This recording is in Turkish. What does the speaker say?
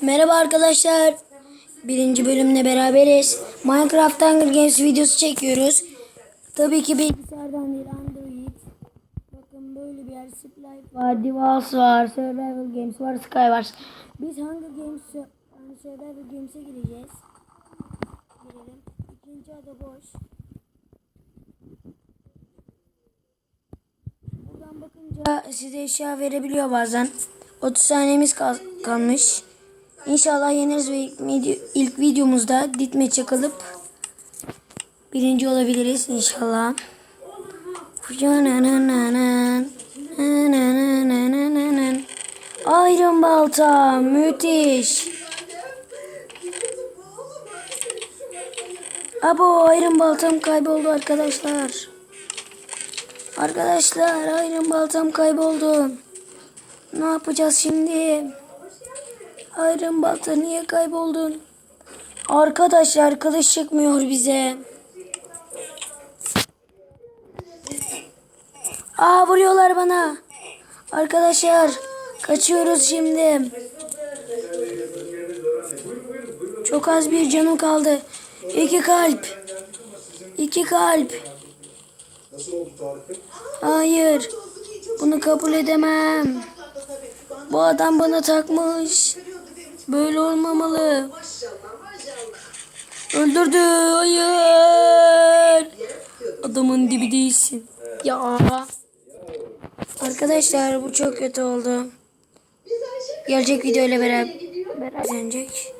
Merhaba arkadaşlar. Birinci bölümle beraberiz. Minecraft Hunger Games videosu çekiyoruz. Tabii ki bilgisayardan değil Android. Bakın böyle bir yer. Splife var, Devals var, Survival Games var, Sky var. Biz Hunger Games, yani Survival Games'e gireceğiz. Girelim. İkinci ada boş. Buradan bakınca size eşya verebiliyor bazen. 30 saniyemiz kal- kalmış. İnşallah yeniriz ve ilk, video- ilk videomuzda ditme çakılıp birinci olabiliriz inşallah. Iron balta müthiş. Abo Iron baltam kayboldu arkadaşlar. Arkadaşlar Iron baltam kayboldu. Ne yapacağız şimdi? Iron balta niye kayboldun? Arkadaşlar kılıç çıkmıyor bize. Aa vuruyorlar bana. Arkadaşlar kaçıyoruz şimdi. Çok az bir canım kaldı. İki kalp. İki kalp. Hayır. Bunu kabul edemem. Bu adam bana takmış. Böyle olmamalı. Öldürdü. Hayır. Adamın dibi değilsin. Ya. Arkadaşlar bu çok kötü oldu. Gelecek videoyla beraber beraber izlenecek.